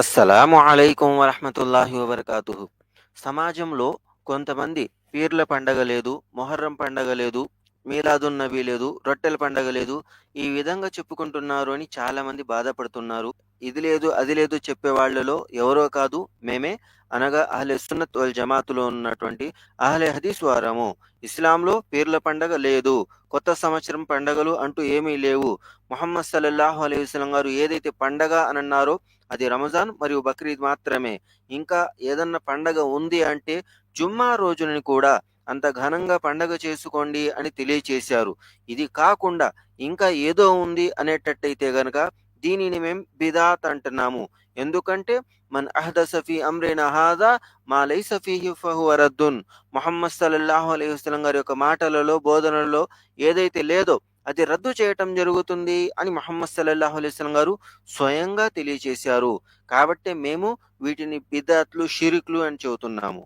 అస్సలం అలైకుం వరహమతుల్లాహి వబర్కాతు సమాజంలో కొంతమంది పీర్ల పండగ లేదు మొహర్రం పండగ లేదు మీలాదున్ నబీ లేదు రొట్టెల పండగ లేదు ఈ విధంగా చెప్పుకుంటున్నారు అని చాలా మంది బాధపడుతున్నారు. ఇది లేదు అది లేదు చెప్పే వాళ్ళలో ఎవరో కాదు మేమే అనగా అహ్లె సున్నత్ వల్ జమాతులో ఉన్నటువంటి అహ్లె హదీస్ వారము. ఇస్లాంలో పీర్ల పండగ లేదు కొత్త సంవత్సరం పండగలు అంటూ ఏమీ లేవు. మొహమ్మద్ సల్లల్లాహు అలైహి వసలం గారు ఏదైతే పండగ అని అన్నారో అది రమజాన్ మరియు బక్రీద్ మాత్రమే. ఇంకా ఏదన్నా పండగ ఉంది అంటే జుమ్మా రోజుని కూడా అంత ఘనంగా పండగ చేసుకోండి అని తెలియచేశారు. ఇది కాకుండా ఇంకా ఏదో ఉంది అనేటట్టయితే గనక దీనిని మేము బిదాత్ అంటున్నాము. ఎందుకంటే మన అహదస సఫీ అమ్రిన హాదా మా లైస ఫహు ఫహువ రద్దున్ ముహమ్మద్ సల్లల్లాహు అలైహి గారి యొక్క మాటలలో బోధనలలో ఏదైతే లేదో అది రద్దు చేయటం జరుగుతుంది అని మహమ్మద్ సల్లల్లాహు అలైస్లం గారు స్వయంగా తెలియచేశారు. కాబట్టి మేము వీటిని బిదాత్లు షిరిక్లు అని చెబుతున్నాము.